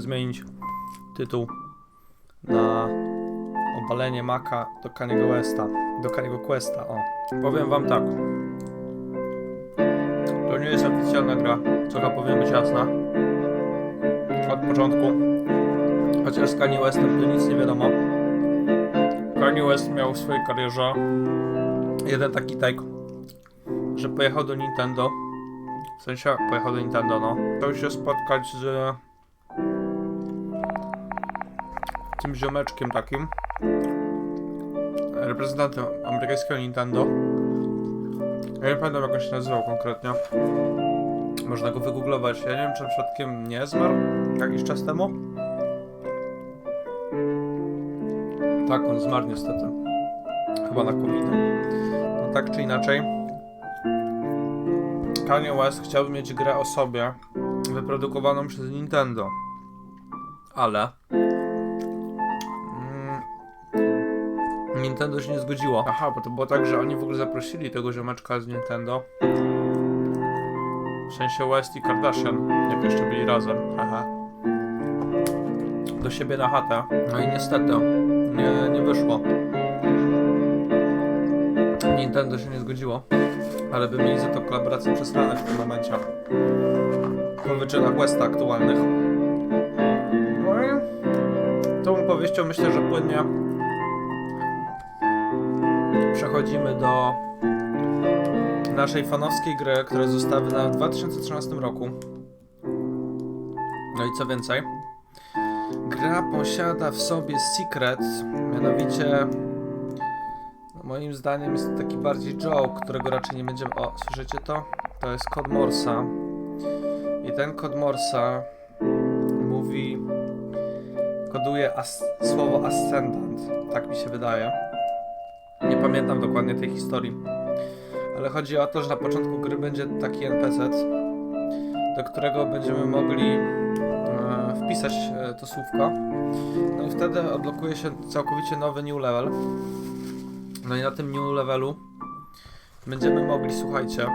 zmienić tytuł na obalenie Maka do Kaniego Westa, do Kaniego Questa, o. Powiem wam tak. To nie jest oficjalna gra, co chyba powinno być jasna. Od początku. Chociaż z Kanye Westem to nic nie wiadomo. Kanye West miał w swojej karierze jeden taki take, że pojechał do Nintendo. W sensie pojechał do Nintendo, no. Chciał się spotkać z tym ziomeczkiem takim. Reprezentantem amerykańskiego Nintendo. Ja nie pamiętam jak on się nazywał konkretnie. Można go wygooglować. Ja nie wiem, czy przypadkiem nie zmarł jakiś czas temu. Tak, on zmarł niestety. Chyba na covid No tak czy inaczej. Kanye West chciałby mieć grę o sobie wyprodukowaną przez Nintendo. Ale Nintendo się nie zgodziło. Aha, bo to było tak, że oni w ogóle zaprosili tego ziomeczka z Nintendo. W sensie West i Kardashian, jak jeszcze byli razem. Haha. Do siebie na chatę. No i niestety, nie, nie wyszło. Nintendo się nie zgodziło, ale by mieli za to kolaborację przesrane w tym momencie. Po wyczynach Westa aktualnych. No i tą opowieścią myślę, że płynnie przechodzimy do naszej fanowskiej gry, która została wydana w 2013 roku. No i co więcej, gra posiada w sobie secret, mianowicie no moim zdaniem jest to taki bardziej joke, którego raczej nie będziemy... O, słyszycie to? To jest kod Morsa. I ten kod Morsa mówi... koduje as słowo ascendant. Tak mi się wydaje. Nie pamiętam dokładnie tej historii. Ale chodzi o to, że na początku gry będzie taki NPC, do którego będziemy mogli e, wpisać e, to słówko. No i wtedy odblokuje się całkowicie nowy new level. No i na tym new levelu będziemy mogli, słuchajcie.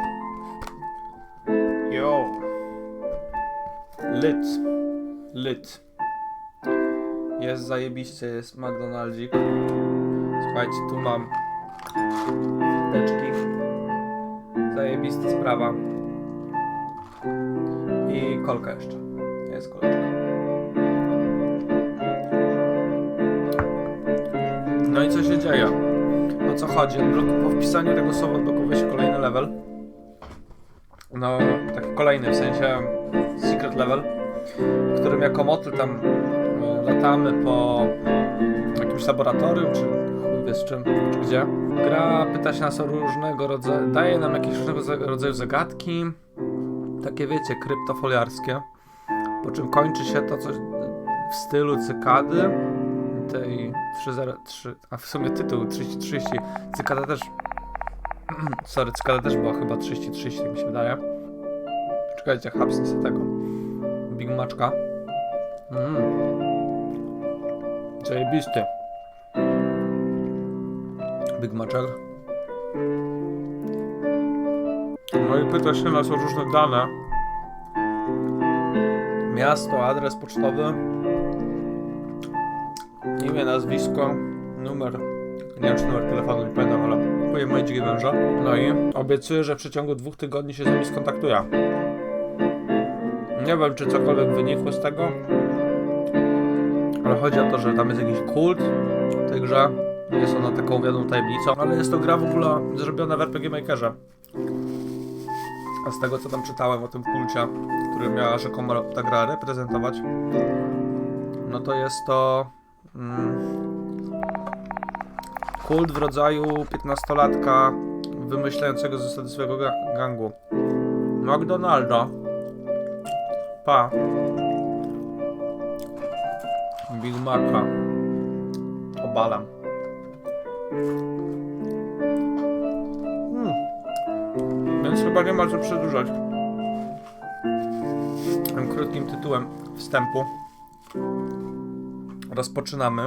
Yo. Lit. Lit. Jest zajebiście, jest McDonaldzik. Słuchajcie, tu mam teczki. Zajebista sprawa. I kolka jeszcze. Jest koleczka. No i co się dzieje? O co chodzi? Po wpisaniu tego słowa odblokowuje się kolejny level. No, taki kolejny, w sensie secret level, w którym jako motyl tam e, latamy po jakimś laboratorium, czy chuj wie z czym, czy gdzie. Gra pyta się nas o różnego rodzaju, daje nam jakieś różnego za- rodzaju zagadki, takie wiecie, kryptofoliarskie, po czym kończy się to coś w stylu cykady, tej 303, a w sumie tytuł 3030, cykada też, sorry, cykada też była chyba 3030, tak mi się wydaje. Czekajcie, hapsnę sobie tego, Big Maczka. Mm. Zajebisty. Big Maczek. No i pyta się nas o różne dane. Miasto, adres pocztowy, imię, nazwisko, numer, nie wiem czy numer telefonu, nie pamiętam, ale powiem moje dzikie węża. No i obiecuję, że w przeciągu dwóch tygodni się z nimi skontaktuję. Nie wiem, czy cokolwiek wynikło z tego, ale chodzi o to, że tam jest jakiś kult w tej grze. Jest ona taką wiadomą tajemnicą, ale jest to gra w ogóle zrobiona w RPG Makerze. A z tego co tam czytałem o tym kulcie, który miała rzekomo ta gra reprezentować, no to jest to mm, kult w rodzaju 15-latka wymyślającego zasady swojego ga- gangu. McDonalda. Pa. Big Maca. Obalam. Hmm. Więc chyba nie ma co przedłużać. Tym krótkim tytułem wstępu rozpoczynamy.